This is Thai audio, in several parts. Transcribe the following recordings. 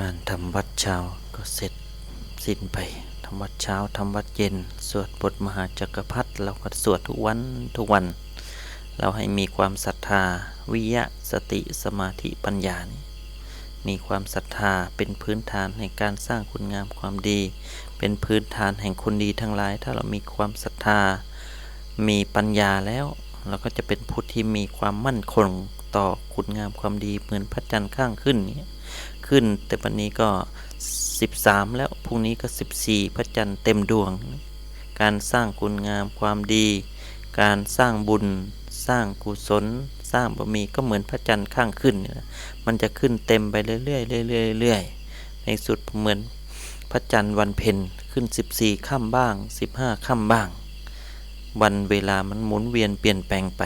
การทำวัดเช้าก็เสร็จสิ้นไปทำวัดเช้าทำวัดเย็น สวดบทมหาจักรพรรดิเราก็สวดทุกวันทุกวัน เราให้มีความศรัทธา วิยะสติสมาธิปัญญานี่มีความศรัทธาเป็นพื้นฐานในการสร้างคุณงามความดี เป็นพื้นฐานแห่งคนดีทั้งหลาย ถ้าเรามีความศรัทธา มีปัญญาแล้ว เราก็จะเป็นผู้ที่มีความมั่นคงต่อคุณงามความดีเหมือนพระจันทร์ข้างขึ้นนี่ ขึ้น แต่วันนี้ก็ 13 แล้วพรุ่งนี้ก็ 14 พระจันทร์เต็มดวง การสร้างคุณงามความดี การสร้างบุญ สร้างกุศล สร้างบารมีก็เหมือนพระจันทร์ข้างขึ้น มันจะขึ้นเต็มไปเรื่อยๆเรื่อยๆเรื่อยๆในสุดเหมือนพระจันทร์วันเพ็ญขึ้น 14ค่ำบ้าง 15ค่ำบ้าง วันเวลามันหมุนเวียนเปลี่ยนแปลงไป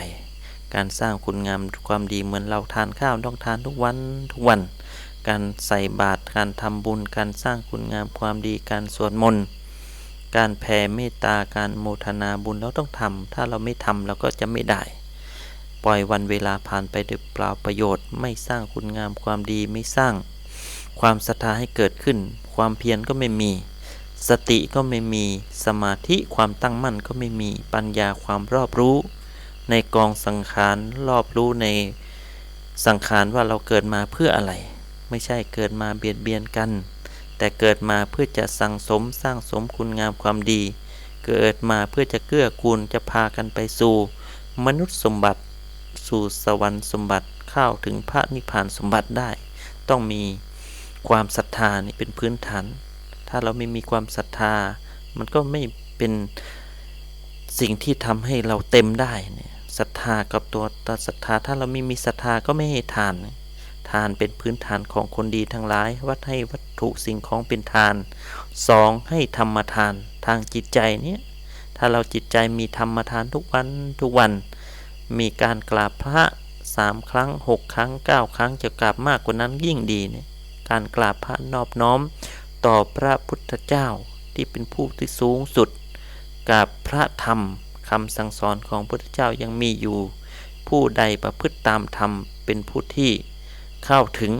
การสร้างคุณงามความดีเหมือนเราทานข้าวต้องทานทุกวันทุกวัน การใส่บาตรการทำบุญ การสร้างคุณงามความดีการสวดมนต์การแผ่เมตตาการโมทนาบุญเราต้องทำถ้าเราไม่ทำเราก็จะไม่ได้ ปล่อยวันเวลาผ่านไปโดยเปล่าประโยชน์ ไม่สร้างคุณงามความดีไม่สร้าง ความศรัทธาให้เกิดขึ้น ความเพียรก็ไม่มี สติก็ไม่มีสมาธิความตั้งมั่นก็ไม่มีปัญญาความรอบรู้ ในกองสังขารรอบรู้ในสังขารว่าเราเกิดมาเพื่ออะไร ไม่ใช่เกิดมาเบียดเบียนกัน แต่เกิดมาเพื่อจะสั่งสมสร้างสมคุณงามความดี เกิดมาเพื่อจะเกื้อกูลจะพากันไปสู่ มนุษย์สมบัติสู่สวรรค์สมบัติเข้าถึงพระนิพพานสมบัติได้ ต้องมีความศรัทธานี่เป็นพื้นฐาน ถ้าเราไม่มีความศรัทธา มันก็ไม่เป็นสิ่งที่ทำให้เราเต็มได้เนี่ยศรัทธากับตัวตศรัทธาถ้าเราไม่มีศรัทธาก็ไม่ให้ทาน ทานเป็นพื้นฐานของคนดีทั้งหลาย วัดให้วัตถุสิ่งของเป็นทานสองให้ธรรมทานทางจิตใจเนี่ยถ้าเราจิตใจมีธรรมทานทุกวันทุกวัน มีการกราบพระสามครั้งหกครั้งเก้าครั้งจะกราบมากกว่านั้นยิ่งดีเนี่ยการกราบพระนอบน้อมต่อพระพุทธเจ้าที่เป็นผู้ที่สูงสุดกับพระธรรมคำสั่งสอนของพระพุทธเจ้ายังมีอยู่ ผู้ใดประพฤติตามธรรมเป็นผู้ที่ เข้าถึง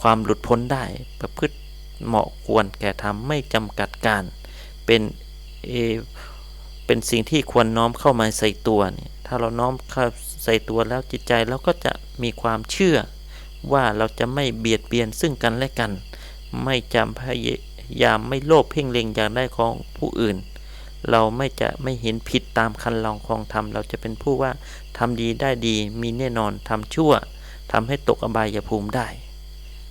ความหลุดพ้นได้ประพฤติเหมาะควรแก่ธรรมไม่จำกัดการ เป็นเอเป็นสิ่งที่ควรน้อมเข้ามาใส่ตัวเนี่ยถ้าเราน้อมเข้าใส่ตัวแล้วจิตใจเราก็จะมีความเชื่อ ว่าเราจะไม่เบียดเบียนซึ่งกันและกัน ไม่จำพยายามไม่โลภเพ่งเล็งอยากได้ของผู้อื่น เราไม่จะไม่เห็นผิดตามคันลองของธรรมเราจะเป็นผู้ว่าทำดีได้ดีมีแน่นอนทำชั่ว ทำให้ตกอบายภูมิได้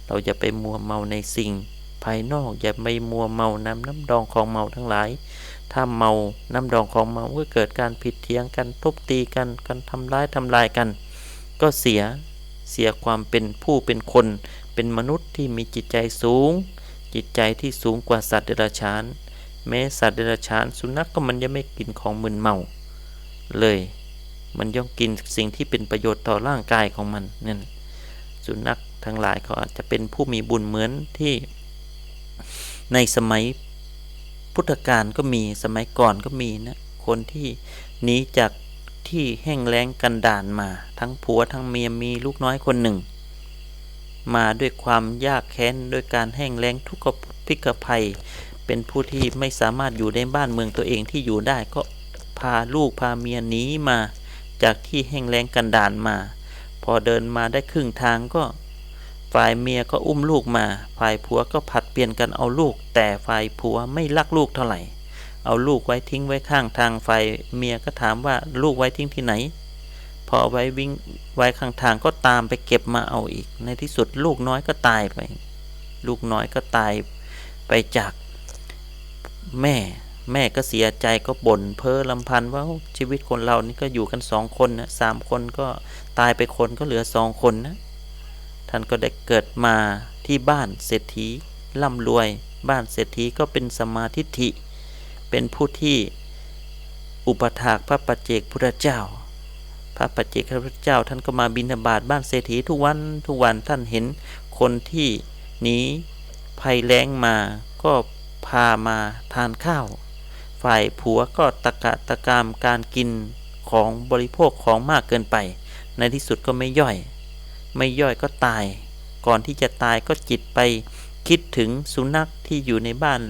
เราจะไปมัวเมาในสิ่ง ภายนอกอย่าไปมัวเมาน้ำน้ำดองของเมาทั้งหลาย ถ้าเมาน้ำดองของเมาก็เกิดการผิดเถียงกันทุบตีกันกันทำร้ายทำลายกัน ก็เสียเสียความเป็นผู้เป็นคน เป็นมนุษย์ที่มีจิตใจสูง จิตใจที่สูงกว่าสัตว์เดรัจฉานแม้สัตว์เดรัจฉานสุนัขกก็มันยังไม่กินของมึนเมาเลย มันย่อมกินสิ่งที่เป็นประโยชน์ต่อร่างกายของมันนั่นสุนัขทั้งหลายเขาอาจจะเป็นผู้มีบุญเหมือนที่ในสมัยพุทธกาลก็มีสมัยก่อนก็มีนะคนที่หนีจากที่แห้งแล้งกันดานมา ทั้งผัวทั้งเมียมีลูกน้อยคนหนึ่ง มาด้วยความยากแค้นด้วยการแห้งแล้งทุกข์พิกภัย เป็นผู้ที่ไม่สามารถอยู่ในบ้านเมืองตัวเองที่อยู่ได้ก็พาลูกพาเมียหนีมา จากที่แห้งแล้งกันดานมา พอเดินมาได้ครึ่งทางก็ ฝ่ายเมียก็อุ้มลูกมา ฝ่ายผัวก็ผัดเปลี่ยนกันเอาลูก แต่ฝ่ายผัวไม่รักลูกเท่าไหร่ เอาลูกไว้ทิ้งไว้ข้างทาง ฝ่ายเมียก็ถามว่าลูกไว้ทิ้งที่ไหน พอไว้วิ่งไว้ข้างทางก็ตามไปเก็บมาเอาอีก ในที่สุดลูกน้อยก็ตายไป ลูกน้อยก็ตายไปจากแม่ แม่ก็เสียใจก็บ่นเพ้อลำพันว่าชีวิตคนเรานี่ก็อยู่กันสองคนนะสามคนก็ตายไปคนก็เหลือสองคนนะท่านก็ได้เกิดมาที่บ้านเศรษฐีร่ำรวย บ้านเศรษฐีก็เป็นสมาธิิเป็นผู้ที่อุปถากพระปัจเจกพุทธเจ้า พระปัจเจกพุทธเจ้า ท่านก็มาบิณฑบาตบ้านเศรษฐีทุกวันทุกวันท่านเห็นคนที่หนีภัยแล้งมาก็พามาทานข้าว ฝ่ายผัวก็ตะกะตะกามการกินของบริโภคของมากเกินไป ในที่สุดก็ไม่ย่อย ไม่ย่อยก็ตาย ก่อนที่จะตายก็จิตไปคิดถึงสุนัขที่อยู่ในบ้าน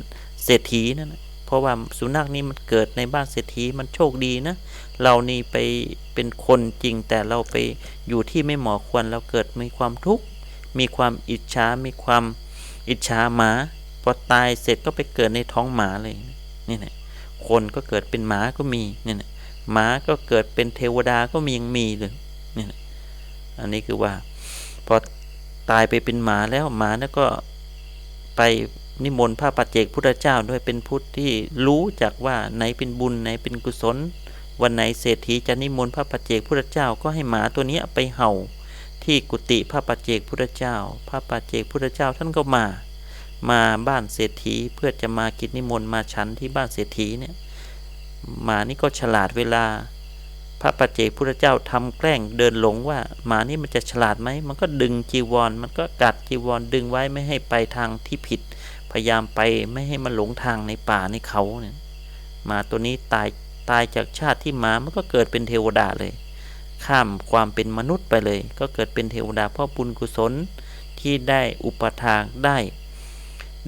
เศรษฐีนั่นนะเพราะว่าสุนัขนี่มันเกิดในบ้านเศรษฐีมันโชคดีนะ เรานี่ไปเป็นคนจริงแต่เราไปอยู่ที่ไม่เหมาะควรเราเกิดมีความทุกข์มีความอิจฉา มีความอิจฉาหมา พอตายเสร็จก็ไปเกิดในท้องหมาเลย นี่แหละ คนก็เกิดเป็นหมาก็มีเนี่แหละหมาก็เกิดเป็นเทวดาก็มียังมีเลยเนี่แหละอันนี้คือว่า พอตายไปเป็นหมาแล้วหมาแล้วก็ไปนิมนต์พระปัจเจกพุทธเจ้าด้วยเป็นพุทธที่รู้จักว่าไหนเป็นบุญไหนเป็นกุศล วันไหนเศรษฐีจะนิมนต์พระปัจเจกพุทธเจ้าก็ให้หมาตัวนี้ไปเห่า ที่กุฏิพระปัจเจกพุทธเจ้า พระปัจเจกพุทธเจ้าท่านก็มา มาบ้านเศรษฐีเพื่อจะมากินนิมนต์มาฉันที่บ้านเศรษฐีเนี่ยหมานี่ก็ฉลาดเวลา พระปัจเจกพุทธเจ้าทำแกล้งเดินหลงว่าหมานี่มันจะฉลาดไหมมันก็ดึงจีวร มันก็กัดจีวรดึงไว้ไม่ให้ไปทางที่ผิด พยายามไปไม่ให้มันหลงทางในป่าในเขาเนี่ยหมาตัวนี้ตายตายจากชาติที่หมามันก็เกิดเป็นเทวดาเลย ข้ามความเป็นมนุษย์ไปเลย ก็เกิดเป็นเทวดาเพราะบุญกุศลที่ได้อุปทานได้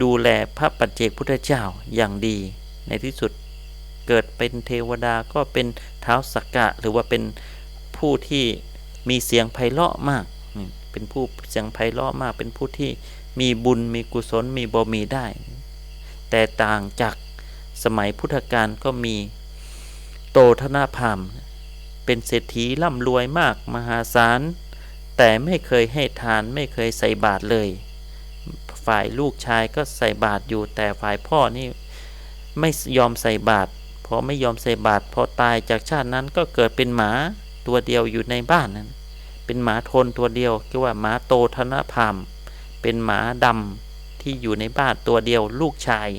ดูแลพระปัจเจกพุทธเจ้าอย่างดี ในที่สุดเกิดเป็นเทวดาก็เป็นเท้าสักกะ หรือว่าเป็นผู้ที่มีเสียงไพเราะมาก เป็นผู้เสียงไพเราะมาก เป็นผู้ที่มีบุญมีกุศลมีบารมีได้ แต่ต่างจากสมัยพุทธกาลก็มีโตธนาพามเป็นเศรษฐีร่ำรวยมากมหาศาลแต่ไม่เคยให้ทานไม่เคยใส่บาตรเลย ฝ่ายลูกชายก็ใส่บาตรอยู่แต่ฝ่ายพ่อนี่ไม่ยอมใส่บาตรพอไม่ยอมใส่บาตรพอตายจากชาตินั้นก็เกิดเป็นหมาตัวเดียวอยู่ในบ้านนั้น เป็นหมาทนตัวเดียวคือว่าหมาโตธนพามเป็นหมาดำที่อยู่ในบ้านตัวเดียวลูกชาย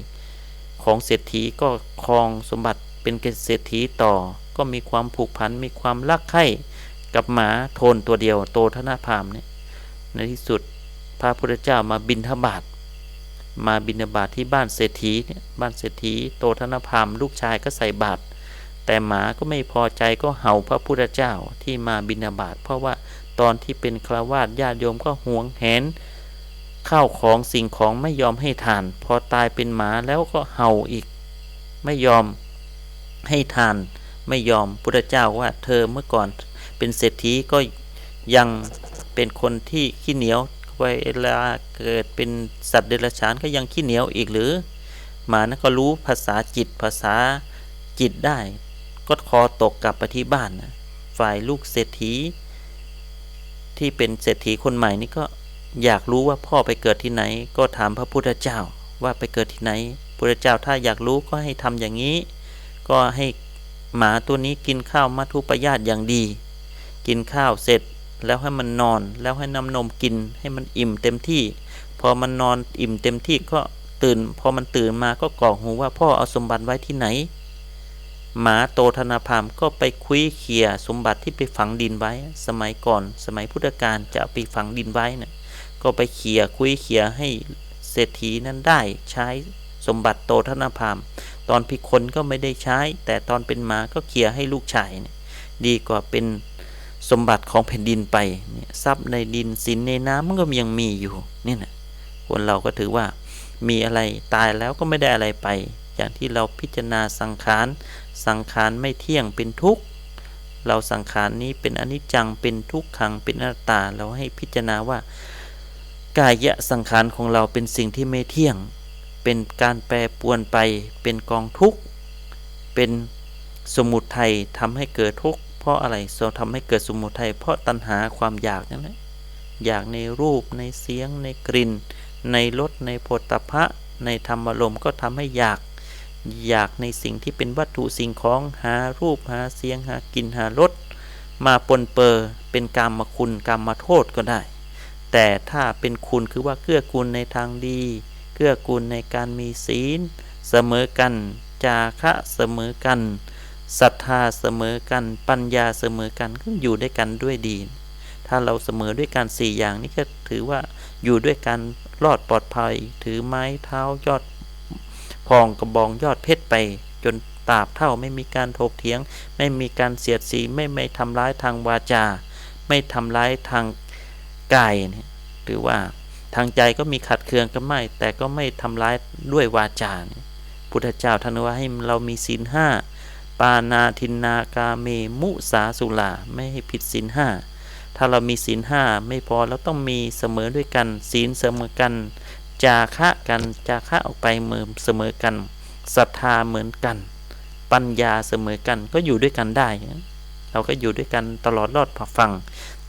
ของเศรษฐีก็ครองสมบัติเป็นเศรษฐีต่อ ก็มีความผูกพันมีความรักใคร่กับหมาโทนตัวเดียวโตธนพามเนี่ยในที่สุด พระพุทธเจ้ามาบินทบาทมาบินบาตทที่บ้านเศรษฐีเนี่ยบ้านเศรษฐีโตธนพามลูกชายก็ใส่บาตรแต่หมาก็ไม่พอใจก็เห่าพระพุทธเจ้าที่มาบินาบาตเพราะว่าตอนที่เป็นคราวาสญาติโยมก็หวงแหนข้าวของสิ่งของไม่ยอมให้ทาน พอตายเป็นหมาแล้วก็เห่าอีก ไม่ยอมให้ทาน ไม่ยอมพุทธเจ้าว่าเธอเมื่อก่อนเป็นเศรษฐีก็ยังเป็นคนที่ขี้เหนียว เวลาเกิดเป็นสัตว์เดรัจฉานก็ยังขี้เหนียวอีกหรือ หมานะก็รู้ภาษาจิตภาษาจิตได้ ก็คอตกกลับไปที่บ้านนะฝ่ายลูกเศรษฐี ที่เป็นเศรษฐีคนใหม่นี่ก็อยากรู้ว่าพ่อไปเกิดที่ไหน ก็ถามพระพุทธเจ้าว่าไปเกิดที่ไหนพุทธเจ้าถ้าอยากรู้ก็ให้ทำอย่างนี้ ก็ให้หมาตัวนี้กินข้าวมัทุปยาตอย่างดี กินข้าวเสร็จ แล้วให้มันนอน แล้วให้น้ำนมกิน ให้มันอิ่มเต็มที่ พอมันนอนอิ่มเต็มที่ก็ตื่น พอมันตื่นมาก็กรอกหูว่าพ่อเอาสมบัติไว้ที่ไหน หมาโตธนาพามก็ไปคุยเขี่ยสมบัติที่ไปฝังดินไว้ สมัยก่อน สมัยพุทธกาลจะไปฝังดินไว้นะ่ะก็ไปเขี่ยคุยเขี่ยให้เศรษฐีนั้นได้ใช้สมบัติโตธนาพาม ตอนพิคนก็ไม่ได้ใช้ แต่ตอนเป็นหมาก็เขี่ยให้ลูกชายเนี่ยดีกว่าเป็น สมบัติของแผ่นดินไปเนี่ยทรัพย์ในดินสินในน้ำมันก็ยังมีอยู่นี่นะคนเราก็ถือว่ามีอะไรตายแล้วก็ไม่ได้อะไรไป อย่างที่เราพิจารณาสังขาร สังขารไม่เที่ยงเป็นทุกข์เราสังขารนี้เป็นอนิจจังเป็นทุกขังเป็นอนัตตา เราให้พิจารณาว่ากายะสังขารของเราเป็นสิ่งที่ไม่เที่ยง เป็นการแปรปวนไปเป็นกองทุกข์เป็นสมุทัยทำให้เกิดทุกข์ เพราะอะไรเราทำให้เกิดสมุทัยเพราะตัณหาความอยากนั่นแหละอยากในรูปในเสียง ในกลิ่น ในรสในโพธพะ ในธรรมอารมก็ทำให้อยาก อยากในสิ่งที่เป็นวัตถุสิ่งของหารูปหาเสียงหากลิ่นหารสมาปนเปอร์เป็นกรรมคุณกรรมโทษก็ได้ แต่ถ้าเป็นคุณคือว่าเกื้อกูลในทางดี เกื้อกูลในการมีศีล เสมอกัน จาคะเสมอกัน ศรัทธาเสมอกันปัญญาเสมอกันก็อยู่ด้วยกันด้วยดี ถ้าเราเสมอด้วยกันสี่อย่างนี้ก็ถือว่าอยู่ด้วยกันรอดปลอดภัย ถือไม้เท้ายอดพองกระบองยอดเพชรไป จนตราบเท่าไม่มีการถกเถียง ไม่มีการเสียดสีไม่ไม่ทำร้ายทางวาจา ไม่ทำร้ายทางกายเนี่ยหรือว่าทางใจก็มีขัดเคืองก็ไม่ แต่ก็ไม่ทำร้ายด้วยวาจาพุทธเจ้าท่านว่าให้เรามีศีลห้า ปานาทินนากาเมมุสาสุลาไม่ให้ผิดศีลห้าถ้าเรามีศีลห้าไม่พอเราต้องมีเสมอด้วยกันศีลเสมอกัน จาคะกันจาคะออกไปเหมือนเสมอกันศรัทธาเหมือนกัน ปัญญาเสมอกันก็อยู่ด้วยกันได้ เราก็อยู่ด้วยกันตลอดรอดผ่าฟัง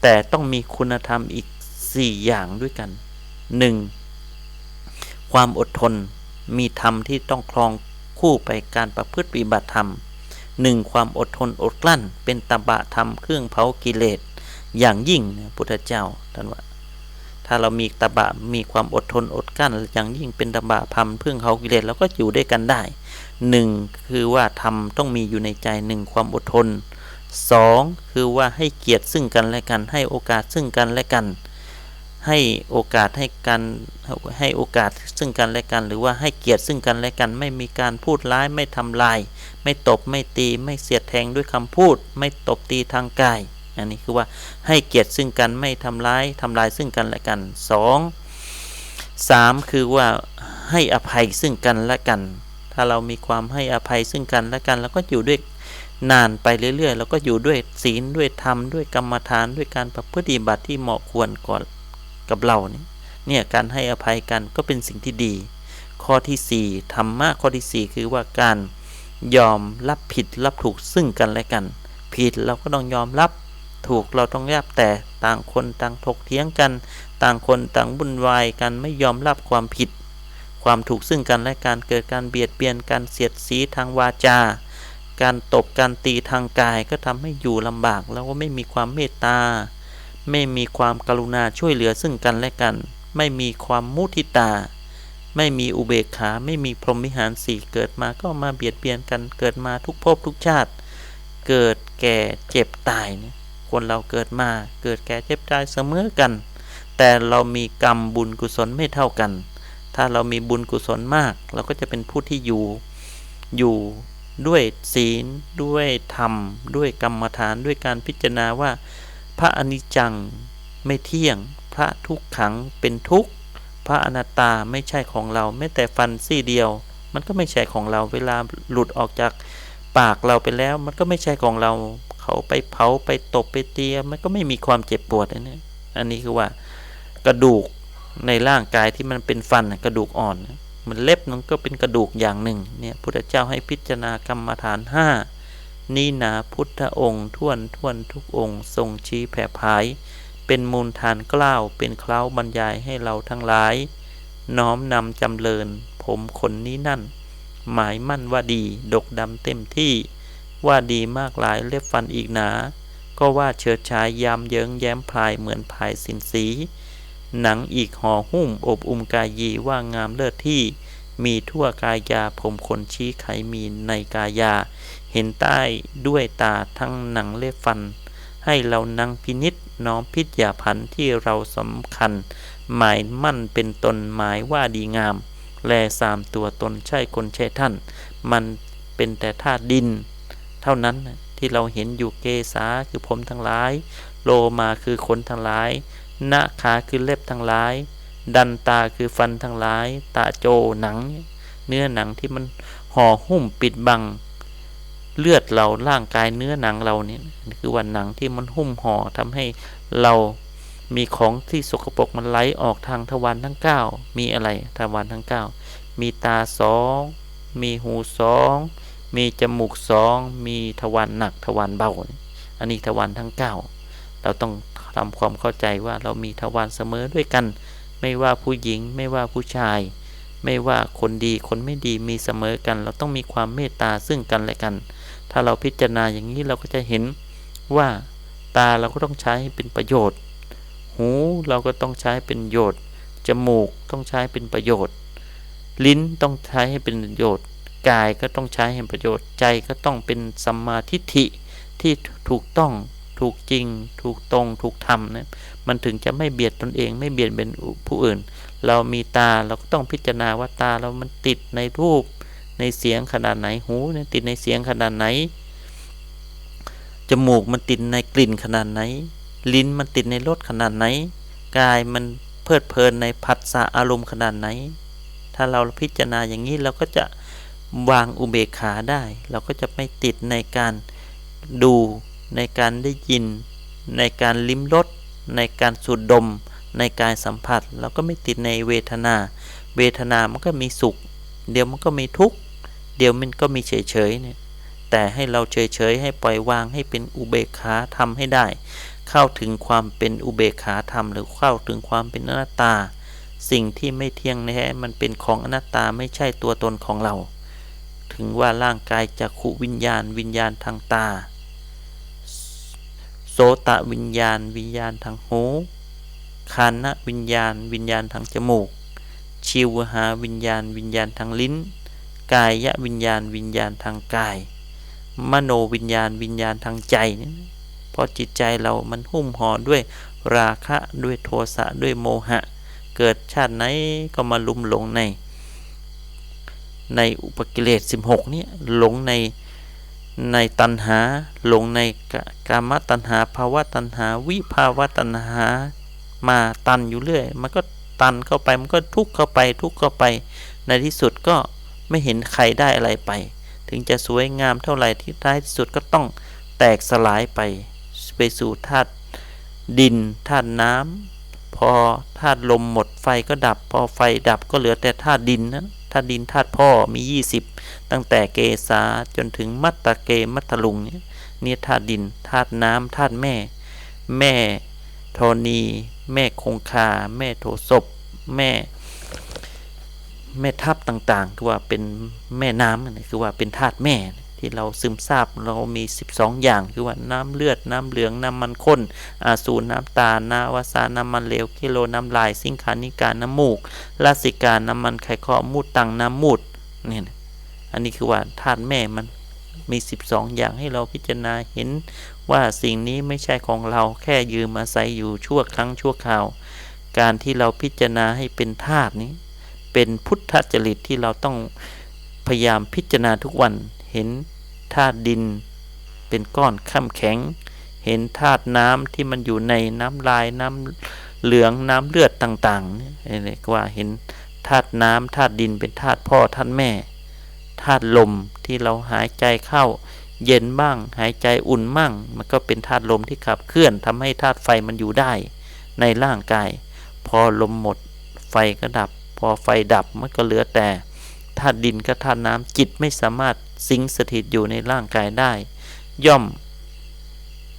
แต่ต้องมีคุณธรรมอีก 4 อย่างด้วยกัน 1. ความอดทนมีธรรมที่ต้องคลองคู่ไปการประพฤติปฏิบัติธรรม 1. ความอดทนอดกลั้น เป็นตบะธรรมเครื่องเผากิเลสอย่างยิ่งพุทธเจ้าท่านว่า ถ้าเรามีตบะมีความอดทนอดกลั้น อย่างยิ่งเป็นตบะธรรมเพื่องเขากิเลสเราก็อยู่ด้วยกันได้หนึ่งคือว่าธรรมต้องมีอยู่ในใจหนึ่งความอดทนสองคือว่าให้เกียรติซึ่งกันและกันให้โอกาสซึ่งกันและกัน ให้โอกาสให้กันให้โอกาสซึ่งกันและกัน หรือว่าให้เกียรติซึ่งกันและกัน ไม่มีการพูดร้ายไม่ทำลาย ไม่ตบไม่ตีไม่เสียดแทงด้วยคำพูด ไม่ตบตีทางกาย อันนี้คือว่าให้เกียรติซึ่งกันไม่ทำร้ายทำลายซึ่งกันและกันสองสามคือว่าให้อภัยซึ่งกันและกัน ถ้าเรามีความให้อภัยซึ่งกันและกันเราก็อยู่ด้วยนานไปเรื่อยๆเราก็อยู่ด้วยศีลด้วยธรรมด้วยกรรมฐานด้วยการประพฤติบัติที่เหมาะควรก่อน กับเราเนี่ยเนี่ยการให้อภัยกันก็เป็นสิ่งที่ดี ข้อที่4ธรรมะข้อที่ 4 คือว่าการยอมรับผิดรับถูกซึ่งกันและกัน ผิดเราก็ต้องยอมรับถูกเราต้องรับแต่ต่างคนต่างถกเถียงกัน ต่างคนต่างบุ่นวายกันไม่ยอมรับความผิด ความถูกซึ่งกันและการเกิดการเบียดเบียนการเสียดสีทางวาจา การตบการตีทางกายก็ทำให้อยู่ลำบากแล้วก็ไม่มีความเมตตา ไม่มีความกรุณาช่วยเหลือซึ่งกันและกัน ไม่มีความมุทิตา ไม่มีอุเบกขา ไม่มีพรหมวิหารสี่เกิดมาก็มาเบียดเบียนกันเกิดมาทุกภพทุกชาติ เกิดแก่เจ็บตายเนี่ยคนเราเกิดมาเกิดแก่เจ็บตายเสมอกัน แต่เรามีกรรมบุญกุศลไม่เท่ากัน ถ้าเรามีบุญกุศลมาก เราก็จะเป็นผู้ที่อยู่อยู่ด้วยศีล ด้วยธรรม ด้วยกรรมฐานด้วยการพิจารณาว่า พระอนิจจังไม่เที่ยง พระทุกขังเป็นทุกข์ พระอนัตตาไม่ใช่ของเราแม้แต่ฟันซี่เดียว มันก็ไม่ใช่ของเราเวลาหลุดออกจากปากเราไปแล้ว มันก็ไม่ใช่ของเรา เขาไปเผาไปตบไปเตียมันก็ไม่มีความเจ็บปวดอันนี้อันนี้คือว่ากระดูกในร่างกายที่มันเป็นฟันกระดูกอ่อน มันเล็บมันก็เป็นกระดูกอย่างหนึ่งเนี่ยพุทธเจ้าให้พิจารณากรรมฐานห้า นี่นาพุทธองค์ท่วนท่วนทุกองค์ทรงชี้แผ่ภาย เป็นมูลฐานกล้าวเป็นเคล้าบรรยายให้เราทั้งหลาย น้อมนำจำเริญ ผมขนนี้นั่น หมายมั่นว่าดี ดกดำเต็มที่ ว่าดีมากหลายเล็บฟันอีกหนา ก็ว่าเฉิดฉายยามเยิงแย้มพลายเหมือนพายสินสี หนังอีกห่อหุ้มอบอุ้มกายยีว่างามเลิศที่ มีทั่วกายยาผมคนชี้ไขมีในกายา เห็นใต้ด้วยตาทั้งหนังเล็บฟัน ให้เรานังพินิษน้อมพิจยาพันที่เราสำคัญ หมายมั่นเป็นตนหมายว่าดีงาม แลสามตัวตนใช่คนใช่ท่าน มันเป็นแต่ธาตุดิน เท่านั้นที่เราเห็นอยู่เกษาคือผมทั้งหลาย โลมาคือขนทั้งหลายหน้าขาคือเล็บทั้งหลาย ดันตาคือฟันทั้งหลาย ตาโจหนัง เนื้อหนังที่มันห่อหุ้มปิดบัง เลือดเราร่างกายเนื้อหนังเราเนี่ยคือวันหนังที่มันหุ้มห่อทำให้เรามีของที่สกปรกมันไหลออกทางทวารทั้ง 9 มีอะไรทวารทั้ง 9 มีตาสองมีหูสองมีจมูกสองมีทวารหนักทวารเบา อันนี้ทวารทั้ง 9 เราต้องทำความเข้าใจว่าเรามีทวารเสมอด้วยกัน ไม่ว่าผู้หญิงไม่ว่าผู้ชาย ไม่ว่าคนดีคนไม่ดีมีเสมอกัน เราต้องมีความเมตตาซึ่งกันและกัน ถ้าเราพิจารณาอย่างนี้เราก็จะเห็นว่าตาเราก็ต้องใช้ให้เป็นประโยชน์ หูเราก็ต้องใช้เป็นประโยชน์ จมูกต้องใช้เป็นประโยชน์ ลิ้นต้องใช้ให้เป็นประโยชน์ กายก็ต้องใช้ให้ประโยชน์ ใจก็ต้องเป็นสัมมาทิฏฐิที่ถูกต้อง ถูกจริง ถูกตรง ถูกทำนะ มันถึงจะไม่เบียดตนเอง ไม่เบียดเป็นผู้อื่น เรามีตาเราก็ต้องพิจารณาว่าตาเรามันติดในรูป ในเสียงขนาดไหนหูเนี่ยติดในเสียงขนาดไหนจมูกมันติดในกลิ่นขนาดไหน ลิ้นมันติดในรสขนาดไหน กายมันเพลิดเพลินในผัสสะอารมณ์ขนาดไหน ถ้าเราพิจารณาอย่างนี้เราก็จะวางอุเบกขาได้ เราก็จะไม่ติดในการดูในการได้ยิน ในการลิ้มรสในการสูดดม ในการสัมผัส เราก็ไม่ติดในเวทนา เวทนามันก็มีสุข เดี๋ยวมันก็มีทุกข์ เดี๋ยวมันก็มีเฉยเฉยเนี่ยแต่ให้เราเฉยเฉยให้ปล่อยวางให้เป็นอุเบกขาทำให้ได้ เข้าถึงความเป็นอุเบกขาธรรมหรือเข้าถึงความเป็นอนัตตา สิ่งที่ไม่เที่ยงแท้มันเป็นของอนัตตาไม่ใช่ตัวตนของเรา ถึงว่าร่างกายจักขุวิญญาณ วิญญาณทางตา โสตะวิญญาณ วิญญาณทางหูคานะวิญญาณ วิญญาณทางจมูก ชิวหาวิญญาณ วิญญาณทางลิ้น กายะวิญญาณวิญญาณทางกาย มโนวิญญาณวิญญาณทางใจนี่เพราะจิตใจเรามันหุ้มห่อด้วยราคะด้วยโทสะด้วยโมหะ เกิดชาติไหนก็มาลุ่มหลงใน ในอุปกิเลส 16เนี่ยหลงในในตัณหาหลงในกกามตัณหาภาวะตัณหา วิภาวะตัณหามาตันอยู่เรื่อย มันก็ตันเข้าไปมันก็ทุกข์เข้าไปทุกข์เข้าไปในที่สุดก็ ไม่เห็นใครได้อะไรไป ถึงจะสวยงามเท่าไหร่ที่ท้ายที่สุดก็ต้องแตกสลายไป ไปสู่ธาตุดินธาตุน้ำพอธาตุลมหมดไฟก็ดับ พอไฟดับก็เหลือแต่ธาตุดินนะธาตุดินธาตุพ่อมี 20 ตั้งแต่เกษาจนถึงมัตตะเกมัตตลุงเนี่ยนี่ธาตุดินธาตุน้ำธาตุแม่ แม่ธรณี แม่คงคา แม่โทศพแม่ แม่ทับต่างๆ คือว่าเป็นแม่น้ำคือว่าเป็นธาตุแม่ที่เราซึมซาบเรามี 12 อย่าง คือว่าน้ำเลือดน้ำเหลืองน้ำมันข้นอาสูรน้ำตาลนาวสาน้ำมันเหลวกิโลน้ำลาย สิงคานิการน้ำมูกลาสิกาน้ำมันไข่ข้อมูดตังน้ำมูดนี่นะอันนี้คือว่าธาตุแม่มันมี 12 อย่างให้เราพิจารณาเห็นว่าสิ่งนี้ไม่ใช่ของเราแค่ยืมอาศัยอยู่ชั่วครั้งชั่วคราว การที่เราพิจารณาให้เป็นธาตุนี้ เป็นพุทธจริตที่เราต้องพยายามพิจารณาทุกวัน เห็นธาตุดิน เป็นก้อนข้ามแข็ง เห็นธาตุน้ำที่มันอยู่ในน้ำลายน้ำเหลืองน้ำเลือดต่างๆเนี่ยเรียกว่าเห็นธาตุน้ำธาตุดินเป็นธาตุพ่อธาตุแม่ธาตุลมที่เราหายใจเข้า เย็นบ้าง หายใจอุ่นมั่ง มันก็เป็นธาตุลมที่ขับเคลื่อนทำให้ธาตุไฟมันอยู่ได้ ในร่างกาย พอลมหมดไฟก็ดับ พอไฟดับมันก็เหลือแต่ธาตุดินกับธาตุน้ำจิตไม่สามารถสิงสถิตอยู่ในร่างกายได้ ย่อม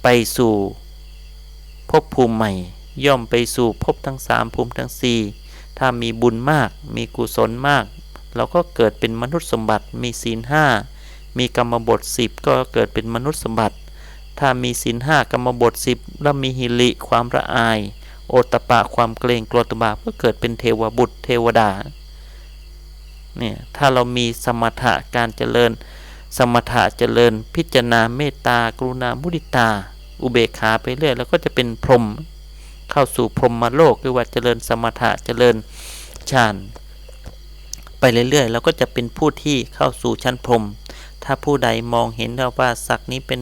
ไปสู่ภพภูมิใหม่ ย่อมไปสู่ภพทั้งสามภูมิทั้งสี่ถ้ามีบุญมาก มีกุศลมาก เราก็เกิดเป็นมนุษย์สมบัติมีศีลห้ามีกรรมบทสิบก็เกิดเป็นมนุษย์สมบัติ ถ้ามีศีลห้ากรรมบทสิบแล้วมีหิริความละอาย โอตปะความเกรงกลัวตบาปก็เกิดเป็นเทวบุตรเทวดาเนี่ยถ้าเรามีสมถะการเจริญ สมถะเจริญ พิจารณาเมตตากรุณามุดิตา อุเบกขาไปเรื่อยแล้วก็จะเป็นพรหมเข้าสู่พรหมโลกคือว่าเจริญสมถะเจริญฌานไปเรื่อยๆแล้วก็จะเป็นผู้ที่เข้าสู่ชั้นพรหมถ้าผู้ใดมองเห็นว่าสักนี้เป็น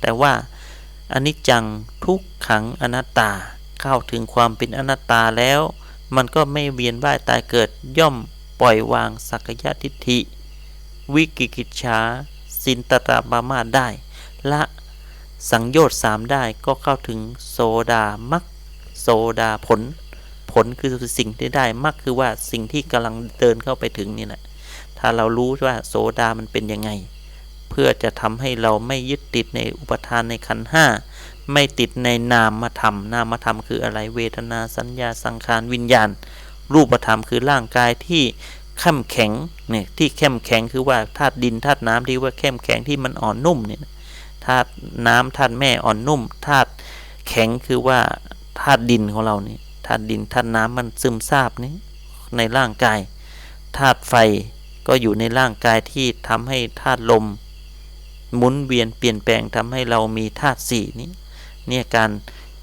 แต่ว่าอนิจจังทุกขังอนัตตา เข้าถึงความเป็นอนัตตาแล้ว มันก็ไม่เวียนว่ายตายเกิดย่อมปล่อยวางสักยะทิฏฐิ วิกิกิจฉาสินตตาบามาได้ ละสังโยชน์สามได้ก็เข้าถึงโซดามักโซดาผล ผลคือสิ่งที่ได้มักคือว่าสิ่งที่กำลังเดินเข้าไปถึงนี่แหละถ้าเรารู้ว่าโซดามันเป็นยังไง เพื่อจะทำให้เราไม่ยึดติดในอุปทานในขันห้า ไม่ติดในนามธรรม นามธรรมคืออะไรเวทนาสัญญาสังขารวิญญาณ รูปธรรมคือร่างกายที่เข้มแข็งเนี่ยที่เข้มแข็งคือว่าธาตุดินธาตุน้ำที่ว่าเข้มแข็งที่มันอ่อนนุ่มเนี่ยธาตุน้ำธาตุแม่อ่อนนุ่มธาตุแข็งคือว่าธาตุดินของเราเนี่ยธาตุดินธาตุน้ำมันซึมซาบนี่ในร่างกายธาตุไฟก็อยู่ในร่างกายที่ทำให้ธาตุลม หมุนเวียนเปลี่ยนแปลงทำให้เรามีธาตุสี่นี้ เนี่ยการ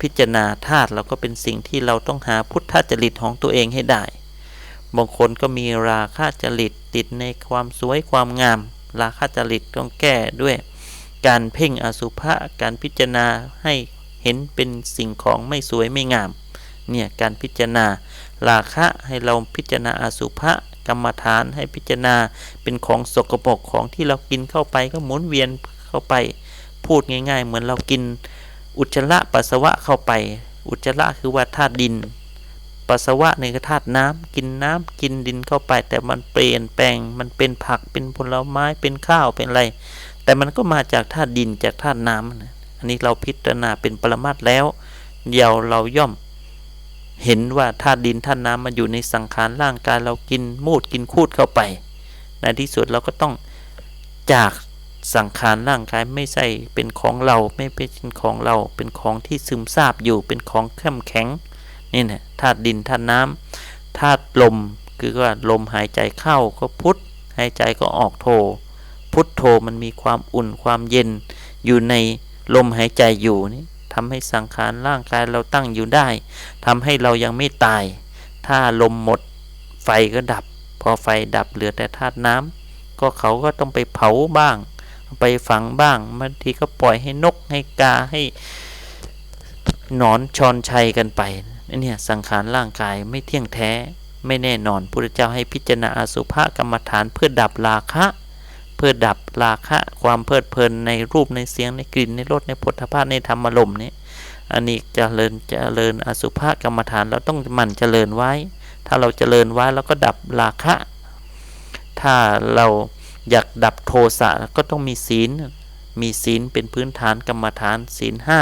พิจารณาธาตุเราก็เป็นสิ่งที่เราต้องหาพุทธจริตของตัวเองให้ได้ บางคนก็มีราคะจริตติดในความสวยความงาม ราคะจริตต้องแก้ด้วย การเพ่งอสุภะการพิจารณาให้เห็นเป็นสิ่งของไม่สวยไม่งาม เนี่ยการพิจารณา ราคะให้เราพิจารณาอสุภะกรรมฐานให้พิจารณาเป็นของสกปรกของที่เรากินเข้าไปก็หมุนเวียนเข้าไป พูดง่าย ๆ เหมือนเรากิน อุจจาระปัสสาวะเข้าไป อุจจาระคือว่าธาตุดิน ปัสสาวะในก็ธาตุน้ำกินน้ำกินดินเข้าไป แต่มันเปลี่ยนแปลง มันเป็นผักเป็นผลไม้เป็นข้าวเป็นอะไร แต่มันก็มาจากธาตุดินจากธาตุน้ำนะอันนี้เราพิจารณาเป็นปรมัตถ์แล้วเดี๋ยวเราย่อมเห็นว่าธาตุดินธาตุน้ำมันอยู่ในสังขารร่างกายเรากินมูดกินคูดเข้าไป ในที่สุดเราก็ต้องจาก สังขารร่างกายไม่ใช่เป็นของเราไม่เป็นของเรา เป็นของที่ซึมซาบอยู่เป็นของเข้มแข็งนี่นะธาตุดินธาตุน้ำธาตุลมคือว่าลมหายใจเข้าก็พุทธหายใจก็ออกโท พุทโธมันมีความอุ่นความเย็น อยู่ในลมหายใจอยู่นี่ทำให้สังขารร่างกายเราตั้งอยู่ได้ทำให้เรายังไม่ตาย ถ้าลมหมดไฟก็ดับ พอไฟดับเหลือแต่ธาตุน้ำก็เขาก็ต้องไปเผาบ้าง ไปฝังบ้างบางทีก็ปล่อยให้นกให้กาให้หนอนชอนชัยกันไปเนี่ยสังขารร่างกายไม่เที่ยงแท้ไม่แน่นอนพุทธเจ้าให้พิจารณาอสุภกรรมฐานเพื่อดับราคะ เพื่อดับราคะ ความเพลิดเพลินในรูปในเสียงในกลิ่นในรสในผลพภะในธรรมลมนี้อันนี้จเจริญเจริญอสุภกรรมฐานเราต้องหมั่นเจริญไว้ ถ้าเราเจริญไว้แล้วก็ดับราคะ ถ้าเรา อยากดับโทสะก็ต้องมีศีล มีศีลเป็นพื้นฐานกรรมฐานศีลห้า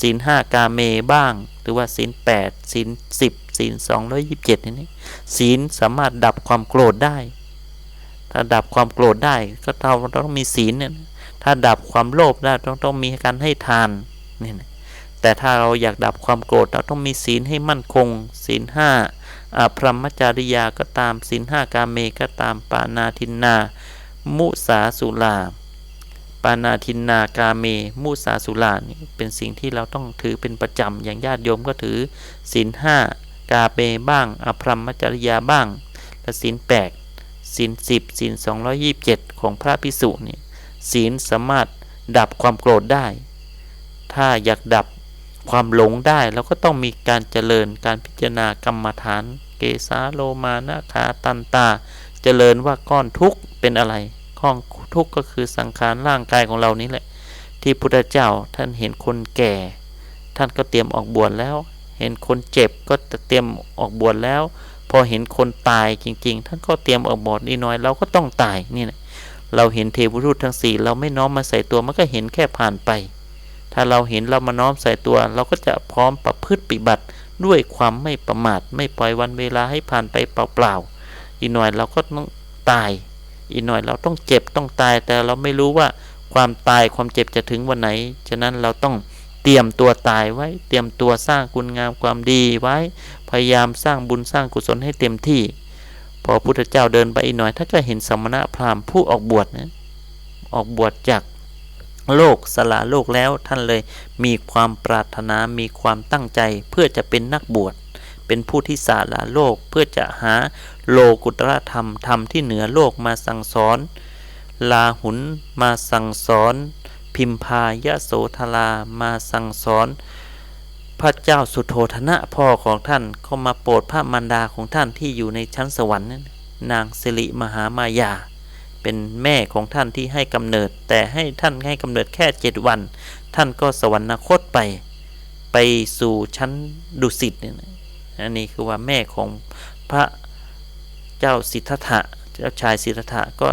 ศีลห้ากาเมบ้าง หรือว่าศีลแปดศีลสิบศีลสองร้อยยิบเจ็ดนี่ศีลสามารถดับความโกรธได้ ถ้าดับความโกรธได้ก็เราต้องมีศีลเนี่ยถ้าดับความโลภได้ต้องต้องมีการให้ทานนี่นะแต่ถ้าเราอยากดับความโกรธเราต้องมีศีลให้มั่นคง ศีลห้าพรหมจริยาก็ตามศีลห้ากาเมก็ตามปานาทินนา มุสาสุลาปานาทินนากาเม มุสาสุลานี่เป็นสิ่งที่เราต้องถือเป็นประจำอย่างญาติโยมก็ถือศีลห้ากาเมบ้าง อภรรมจริยาบ้าง และศีลแปดศีลสิบศีลสองร้อยยี่สิบเจ็ดของพระพิสุนี่ศีลสามารถดับความโกรธได้ ถ้าอยากดับความหลงได้เราก็ต้องมีการเจริญการพิจารณากรรมฐาน เกสาโลมานาคาตันตา เจริญว่าก้อนทุกข์ เป็นอะไรก้อนทุกข์ก็คือสังขารร่างกายของเรานี้แหละ ที่พุทธเจ้าท่านเห็นคนแก่ ท่านก็เตรียมออกบวชแล้ว เห็นคนเจ็บก็เตรียมออกบวชแล้ว พอเห็นคนตายจริง ๆ ท่านก็เตรียมออกบวชนิดน้อยเราก็ต้องตายนี่แหละเราเห็นเทวรูปทั้งสี่เราไม่น้อมมาใส่ตัวมันก็เห็นแค่ผ่านไป ถ้าเราเห็นเรามาน้อมใส่ตัว เราก็จะพร้อมประพฤติปฏิบัติด้วยความไม่ประมาทไม่ปล่อยวันเวลาให้ผ่านไปเปล่าๆอีกหน่อยเราก็ต้องตาย อีกหน่อยเราต้องเจ็บต้องตายแต่เราไม่รู้ว่าความตายความเจ็บจะถึงวันไหน ฉะนั้นเราต้องเตรียมตัวตายไว้ เตรียมตัวสร้างคุณงามความดีไว้ พยายามสร้างบุญสร้างกุศลให้เต็มที่ พอพุทธเจ้าเดินไปอีกหน่อยถ้าก็เห็นสมณะพราหมณ์ผู้ออกบวชนะออกบวชจากโลกสละโลกแล้วท่านเลยมีความปรารถนามีความตั้งใจเพื่อจะเป็นนักบวช เป็นผู้ที่สละโลกเพื่อจะหาโลกุตรธรรมธรรมที่เหนือโลกมาสั่งสอน ลาหุนมาสั่งสอน พิมพายะโสธรา มาสั่งสอน พระเจ้าสุโธธนะพ่อของท่านเข้ามาโปรดพระมารดาของท่านที่อยู่ในชั้นสวรรค์นางสิริมหามายา เป็นแม่ของท่านที่ให้กำเนิด แต่ให้ท่านให้กำเนิดแค่เจ็ดวัน ท่านก็สวรรคตไป ไปสู่ชั้นดุสิตเนี่ย อันนี้คือว่าแม่ของพระเจ้าสิทธัตถะเจ้าชายสิทธัตถะก็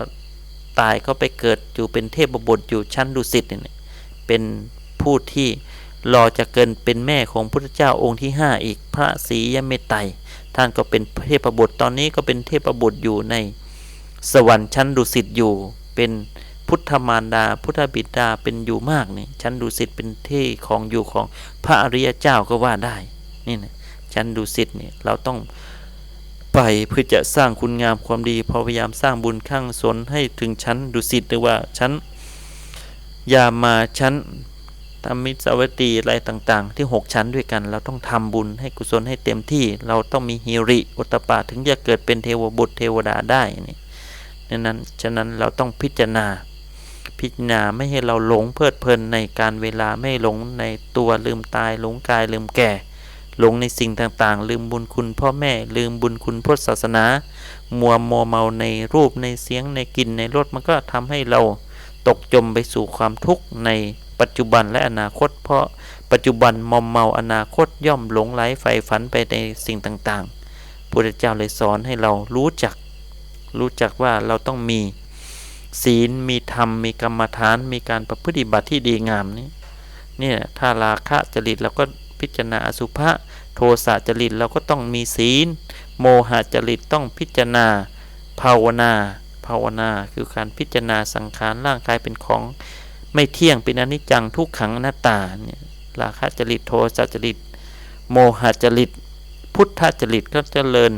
ตายก็ไปเกิดอยู่เป็นเทพบุตรอยู่ชั้นดุสิตเนี่ยเป็นผู้ที่รอจะเกินเป็นแม่ของพระเจ้าองค์ที่ห้าอีกพระศรียเมตไตรท่านก็เป็นเทพบุตรตอนนี้ก็เป็นเทพบุตรอยู่ในสวรรค์ชั้นดุสิตอยู่ เป็นพุทธมารดา พุทธบิดาเป็นอยู่มากนี่ชั้นดุสิตเป็นที่ของอยู่ของพระอริยเจ้าก็ว่าได้นี่นะ ชั้นดุสิตเนี่ยเราต้องไปเพื่อจะสร้างคุณงามความดีพยายามสร้างบุญข้างสนให้ถึงชั้นดุสิตหรือว่าชั้นยามาชั้นธรรมิสวัตีอะไรต่างๆ ที่ 6 ชั้นด้วยกัน เราต้องทำบุญให้กุศลให้เต็มที่ เราต้องมีฮิริอุตปาถึงจะเกิดเป็นเทวบุตรเทวดาได้นี่ดังนั้นฉะนั้นเราต้องพิจารณา พิจารณาไม่ให้เราหลงเพลิดเพลินในการเวลาไม่หลงในตัวลืมตายหลงกายลืมแก่ หลงในสิ่งต่างๆ ลืมบุญคุณพ่อแม่ ลืมบุญคุณพุทธศาสนา มัวโมวเมาในรูปในเสียงในกลิ่นในรสมันก็ทำให้เราตกจมไปสู่ความทุกข์ในปัจจุบันและอนาคต เพราะปัจจุบันมอมเมาอนาคตย่อมหลงไหลใฝ่ฝันไปในสิ่งต่างๆพุทธเจ้าเลยสอนให้เรารู้จัก รู้จักว่าเราต้องมีศีลมีธรรมมีกรรมฐานมีการประพฤติบัติที่ดีงามนี่เนี่ยถ้าราคะจริตเราก็พิจารณาอสุภะ โทสะจริตเราก็ต้องมีศีล โมหะจริตต้องพิจารณา ภาวนา ภาวนา คือการพิจารณาสังขารร่างกายเป็นของ ไม่เที่ยงเป็นอนิจจังทุกขังอนัตตาเนี่ยราคะจริตโทสะจริต โมหะจริต พุทธจริตก็เจริญ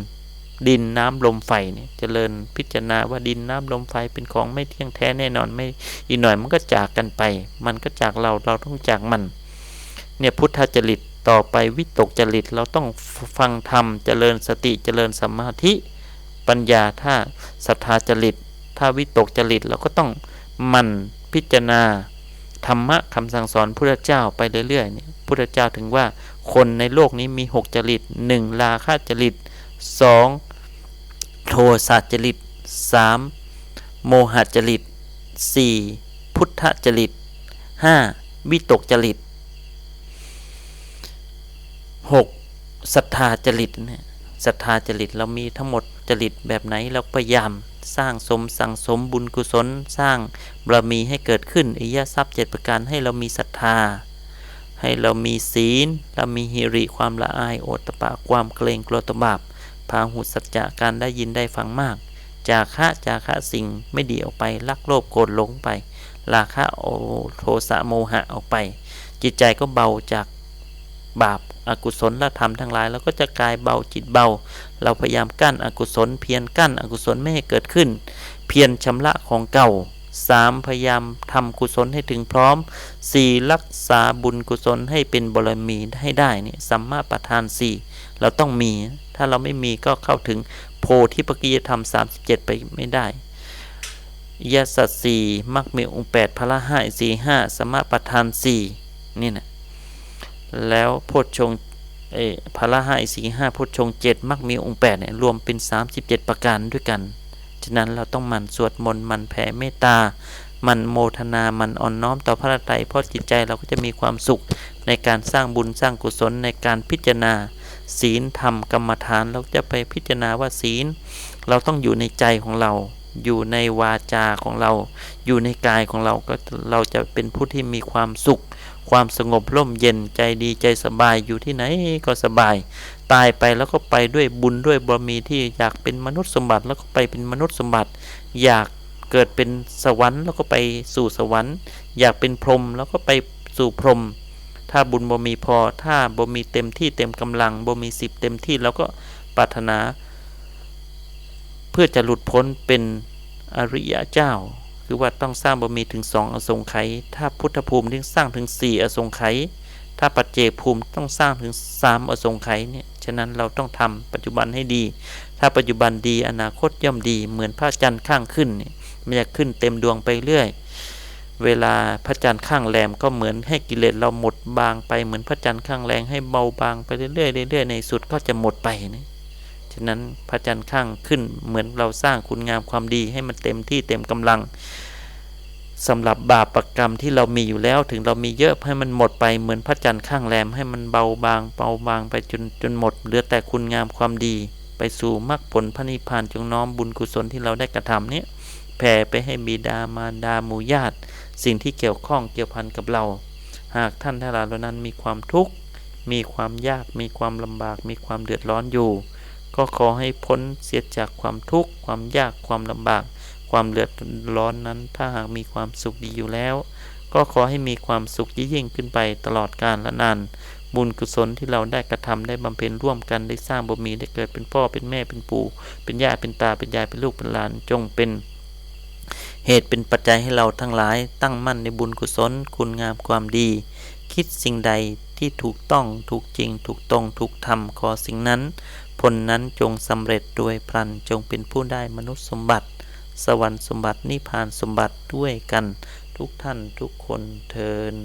ดินน้ำลมไฟเนี่ยจเจริญพิจารณาว่าดินน้ำลมไฟเป็นของไม่เที่ยงแท้แน่นอนไม่อีกหน่อยมันก็จากกันไป มันก็จากเราเราต้องจากมัน เนี่ยพุทธจริต ต่อไปวิตกจริตเราต้องฟังธรรมเจริญสติเจริญสมาธิปัญญาถ้าศรัทธาจริต ถ้าวิตกจริตเราก็ต้องมันพิจารณาธรรมะคำสั่งสอนพุทธเจ้าไปเรื่อยๆเนี่ยพุทธเจ้าถึงว่าคนในโลกนี้มีหกจริตหนึ่งราคะจริตสองโทสะจริตสามโมหจริตสี่พุทธจริตห้าวิตกจริต หกศรัทธาจริตเนี่ยศรัทธาจริตเรามีทั้งหมดจริตแบบไหนเราพยายามสร้างสมสั่งสมบุญกุศล สร้างบารมีให้เกิดขึ้นอิยาทรัพย์เจ็ดประการให้เรามีศรัทธา ให้เรามีศีล เรามีฮิริความละอายโอตตะปะความเกรงกลัวตบาปพาหุสัจจะการได้ยินได้ฟังมาก จาคะจาคะสิ่งไม่ดีออกไปลักโลภโกรธหลงไป ราคะโอโทสะโมหะออกไป จิตใจก็เบาจากบาป อกุศลละธรรมทั้งหลายแล้วก็จะกายเบาจิตเบา เราพยายามกั้นอกุศลเพียรกั้นอกุศลไม่ให้เกิดขึ้น เพียรชำระของเก่า 3. พยายามทำกุศลให้ถึงพร้อม 4. รักษาบุญกุศลให้เป็นบารมีให้ได้นี่สัมมาประธาน 4 เราต้องมี ถ้าเราไม่มีก็เข้าถึงโพธิปัจจยธรรม 37 ไปไม่ได้ยสัตสี่มักมีองค์แปดพละห้าสี่ห้าสมมาประธานสี่นี่นะ แล้วโพชฌงเอพละห้าสี่ห้าโพชงเจ็ดมักมีองค์แปดเนี่ยรวมเป็น 37 ประการด้วยกัน ฉะนั้นเราต้องมันสวดมนต์มันแผ่เมตตา มันโมทนามันอ่อนน้อมต่อพระไตรเพราะจิตใจเราก็จะมีความสุขในการสร้างบุญสร้างกุศลในการพิจารณา ศีลธรรมกรรมฐานเราจะไปพิจารณาว่าศีล เราต้องอยู่ในใจของเรา อยู่ในวาจาของเรา อยู่ในกายของเราก็เราจะเป็นผู้ที่มีความสุข ความสงบร่มเย็นใจดีใจสบายอยู่ที่ไหนก็สบาย ตายไปแล้วก็ไปด้วยบุญด้วยบารมีที่อยากเป็นมนุษย์สมบัติแล้วก็ไปเป็นมนุษย์สมบัติ อยากเกิดเป็นสวรรค์แล้วก็ไปสู่สวรรค์ อยากเป็นพรหมแล้วก็ไปสู่พรหมถ้าบุญบ่มีพอถ้าบ่มีเต็มที่เต็มกำลังบ่มีสิบเต็มที่แล้วก็ปรารถนา เพื่อจะหลุดพ้นเป็นอริยะเจ้า คือว่าต้องสร้างบารมีถึงสองอสงไขยถ้าพุทธภูมิต้องสร้างถึงสี่อสงไขยถ้าปัจเจกภูมิต้องสร้างถึงสามอสงไขยเนี่ย ฉะนั้นเราต้องทำปัจจุบันให้ดี ถ้าปัจจุบันดีอนาคตย่อมดี เหมือนพระจันทร์ข้างขึ้นเนี่ยมันจะขึ้นเต็มดวงไปเรื่อย เวลาพระจันทร์ข้างแรมก็เหมือนให้กิเลสเราหมดบางไปเหมือนพระจันทร์ข้างแรงให้เบาบางไปเรื่อยๆเรื่อยๆในสุดก็จะหมดไปนะ ฉะนั้นพระจันทร์ข้างขึ้นเหมือนเราสร้างคุณงามความดีให้มันเต็มที่เต็มกำลังสำหรับบาปประกรรมที่เรามีอยู่แล้วถึงเรามีเยอะให้มันหมดไปเหมือนพระจันทร์ข้างแรมให้มันเบาบางเบาบางไปจนจนหมดเหลือแต่คุณงามความดี ไปสู่มรรคผลพระนิพพานจงน้อมบุญกุศลที่เราได้กระทำนี้แผ่ไปให้บิดามารดาหมู่ญาติ สิ่งที่เกี่ยวข้องเกี่ยวพันกับเรา หากท่านทั้งหลายเหล่านั้นมีความทุกข์มีความยากมีความลำบากมีความเดือดร้อนอยู่ ก็ขอให้พ้นเสียจากความทุกข์ ความยากความลำบาก ความเดือดร้อนนั้น ถ้าหากมีความสุขดีอยู่แล้ว ก็ขอให้มีความสุขยิ่งขึ้นไปตลอดกาลและนานบุญกุศลที่เราได้กระทำได้บำเพ็ญร่วมกันได้สร้างบุญมีได้เกิดเป็นพ่อเป็นแม่เป็นปู่เป็นย่าเป็นตาเป็นยายเป็นลูกเป็นหลานจงเป็น เหตุเป็นปัจจัยให้เราทั้งหลาย ตั้งมั่นในบุญกุศลคุณงามความดี คิดสิ่งใดที่ถูกต้องถูกจริงถูกตรงถูกทำขอสิ่งนั้น ผลนั้นจงสำเร็จโดยพลันจงเป็นผู้ได้มนุษย์สมบัติ สวรรค์สมบัตินิพพานสมบัติด้วยกันทุกท่านทุกคนเทิน